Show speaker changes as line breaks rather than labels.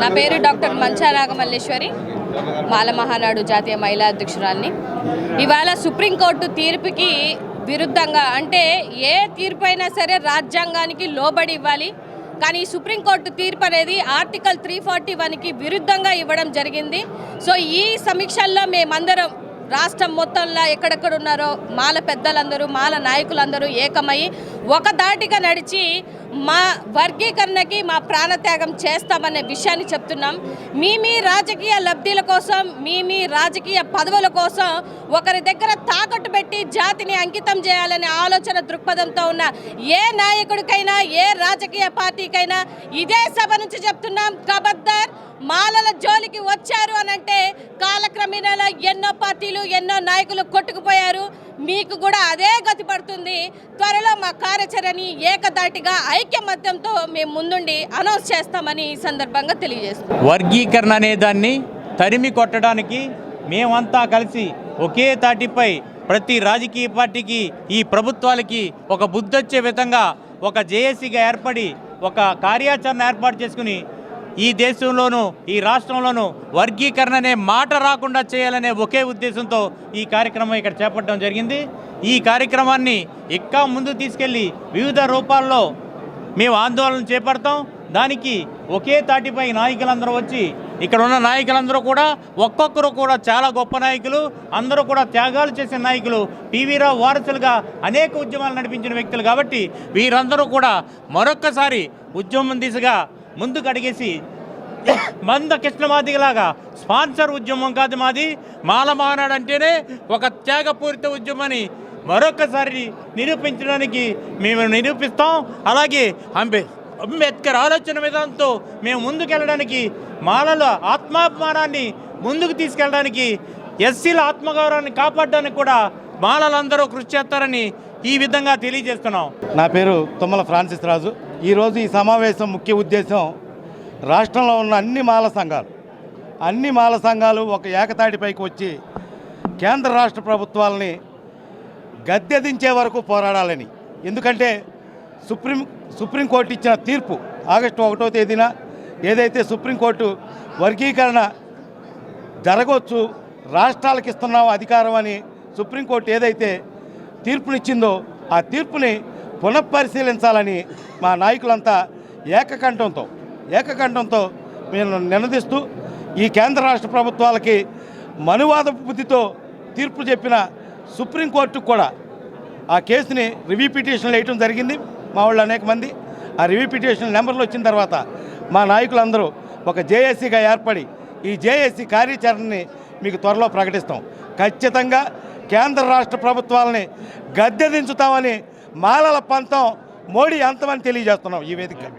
నా పేరు డాక్టర్ మంచా నాగమల్లేశ్వరి. మాల మహానాడు జాతీయ మహిళా అధ్యక్షురాల్ని. ఇవాళ సుప్రీంకోర్టు తీర్పుకి విరుద్ధంగా అంటే ఏ తీర్పు అయినా సరే రాజ్యాంగానికి లోబడి ఇవ్వాలి. కానీ ఈ సుప్రీంకోర్టు తీర్పు అనేది ఆర్టికల్ త్రీ ఫార్టీ వన్కి విరుద్ధంగా ఇవ్వడం జరిగింది. సో ఈ సమీక్షల్లో మేమందరం రాష్ట్రం మొత్తంలో ఎక్కడెక్కడ ఉన్నారో మాల పెద్దలందరూ మాల నాయకులందరూ ఏకమై ఒక దాటిగా నడిచి మా వర్గీకరణకి మా ప్రాణత్యాగం చేస్తామనే విషయాన్ని చెప్తున్నాం. మీ మీ రాజకీయ లబ్ధిల కోసం మీ మీ రాజకీయ పదవుల కోసం ఒకరి దగ్గర తాకట్టు పెట్టి జాతిని అంకితం చేయాలనే ఆలోచన దృక్పథంతో ఉన్న ఏ నాయకుడికైనా ఏ రాజకీయ పార్టీకైనా ఇదే సభ నుంచి చెప్తున్నాం. కబద్దర్ మాలల జోలికి వచ్చారు అని అంటే కాలక్రమేణా ఎన్నో పార్టీలు ఎన్నో నాయకులు కొట్టుకుపోయారు. మీకు కూడా అదే గతి పడుతుంది. త్వరలో మా కార్యాచరణని ఏకదాటిగా ఐక్యమత్యంతో మేము ముందుండి అనౌన్స్ చేస్తామని ఈ సందర్భంగా తెలియజేస్తాం
వర్గీకరణ అనే దాన్ని తరిమి కొట్టడానికి మేమంతా కలిసి ఒకే తాటిపై ప్రతి రాజకీయ పార్టీకి ఈ ప్రభుత్వాలకి ఒక బుద్ధొచ్చే విధంగా ఒక జేఏసీగా ఏర్పడి ఒక కార్యాచరణ ఏర్పాటు చేసుకుని ఈ దేశంలోనూ ఈ రాష్ట్రంలోనూ వర్గీకరణ అనే మాట రాకుండా చేయాలనే ఒకే ఉద్దేశంతో ఈ కార్యక్రమం ఇక్కడ చేపట్టడం జరిగింది. ఈ కార్యక్రమాన్ని ఇంకా ముందు తీసుకెళ్ళి వివిధ రూపాల్లో మేము ఆందోళన చేపడతాం. దానికి ఒకే తాటిపై నాయకులందరూ వచ్చి ఇక్కడ ఉన్న నాయకులందరూ కూడా ఒక్కొక్కరు కూడా చాలా గొప్ప నాయకులు అందరూ కూడా త్యాగాలు చేసిన నాయకులు పివి రావు వారసులుగా అనేక ఉద్యమాలు నడిపించిన వ్యక్తులు కాబట్టి వీరందరూ కూడా మరొక్కసారి ఉద్యమం దిశగా ముందుకు అడిగేసి మంద కృష్ణమాదిలాగా స్పాన్సర్ ఉద్యమం కాదు మాది. మాల మానాడు అంటేనే ఒక త్యాగపూరిత ఉద్యమని మరొకసారి నిరూపించడానికి మేము నిరూపిస్తాం. అలాగే అంబే అంబేద్కర్ ఆలోచన విధానంతో మేము ముందుకెళ్ళడానికి మాలల ఆత్మాభిమానాన్ని ముందుకు తీసుకెళ్ళడానికి ఎస్సీల ఆత్మగౌరవాన్ని కాపాడడానికి కూడా మాలలందరూ కృషి చేస్తారని ఈ విధంగా తెలియజేస్తున్నాం.
నా పేరు తుమ్మల ఫ్రాన్సిస్ రాజు. ఈరోజు ఈ సమావేశం ముఖ్య ఉద్దేశం రాష్ట్రంలో ఉన్న అన్ని మాల సంఘాలు అన్ని మాల సంఘాలు ఒక ఏకతాటిపైకి వచ్చి కేంద్ర రాష్ట్ర ప్రభుత్వాలని గద్దెదించే వరకు పోరాడాలని. ఎందుకంటే సుప్రీం సుప్రీంకోర్టు ఇచ్చిన తీర్పు ఆగస్టు ఒకటో తేదీన ఏదైతే సుప్రీంకోర్టు వర్గీకరణ జరగవచ్చు రాష్ట్రాలకు ఇస్తున్నాం అధికారం అని సుప్రీంకోర్టు ఏదైతే తీర్పునిచ్చిందో ఆ తీర్పుని పునఃపరిశీలించాలని మా నాయకులంతా ఏకకంఠంతో ఏకకంఠంతో మేము నినదిస్తూ ఈ కేంద్ర రాష్ట్ర ప్రభుత్వాలకి మనువాద బుద్ధితో తీర్పు చెప్పిన సుప్రీంకోర్టుకు కూడా ఆ కేసుని రివ్యూ పిటిషన్లు వేయటం జరిగింది. మా వాళ్ళు అనేక మంది. ఆ రివ్యూ పిటిషన్ నెంబర్లు వచ్చిన తర్వాత మా నాయకులందరూ ఒక జేఏసీగా ఏర్పడి ఈ జేఏసీ కార్యాచరణని మీకు త్వరలో ప్రకటిస్తాం. ఖచ్చితంగా కేంద్ర రాష్ట్ర ప్రభుత్వాలని గద్దె దించుతామని మాలల పంతం మోడీ అంతమని తెలియజేస్తున్నాం ఈ వేదిక?